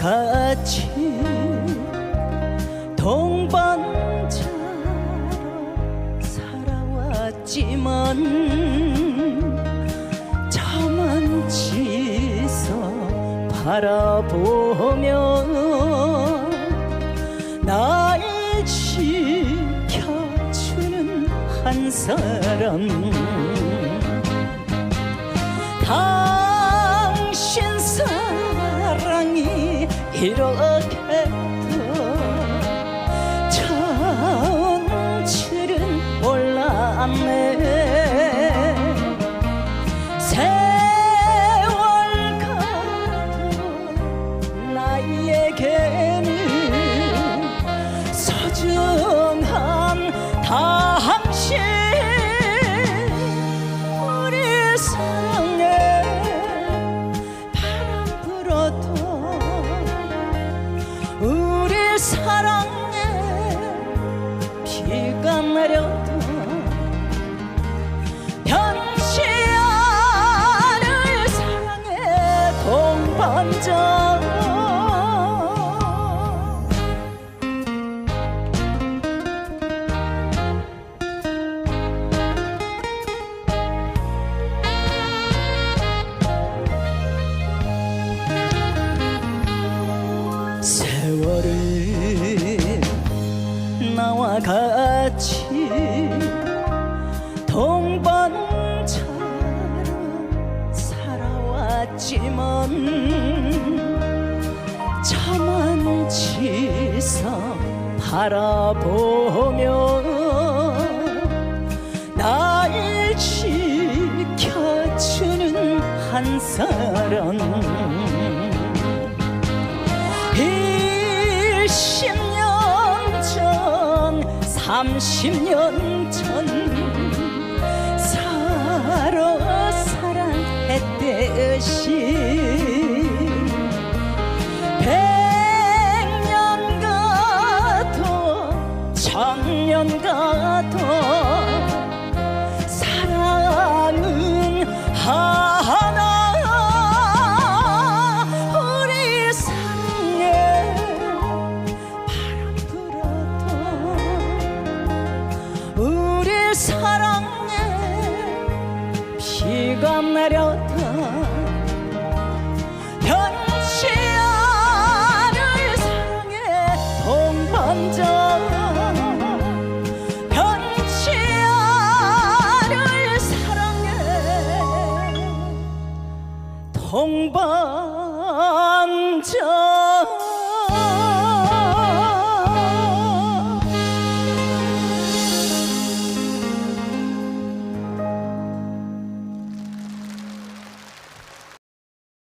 같이 동반자로 살아왔지만 저만치서 바라보며 날 지켜주는 한 사람. 당 이 이렇게도 처음 줄은 몰랐네. 세월 가도 나에게는 소중 내려도 변치 않을 사랑의 동반자 나와 같이 동반자로 살아왔지만 저만치서 바라보며 날 지켜주는 한 사람 30년 전 서로 사랑했듯이 않을 사랑의 동반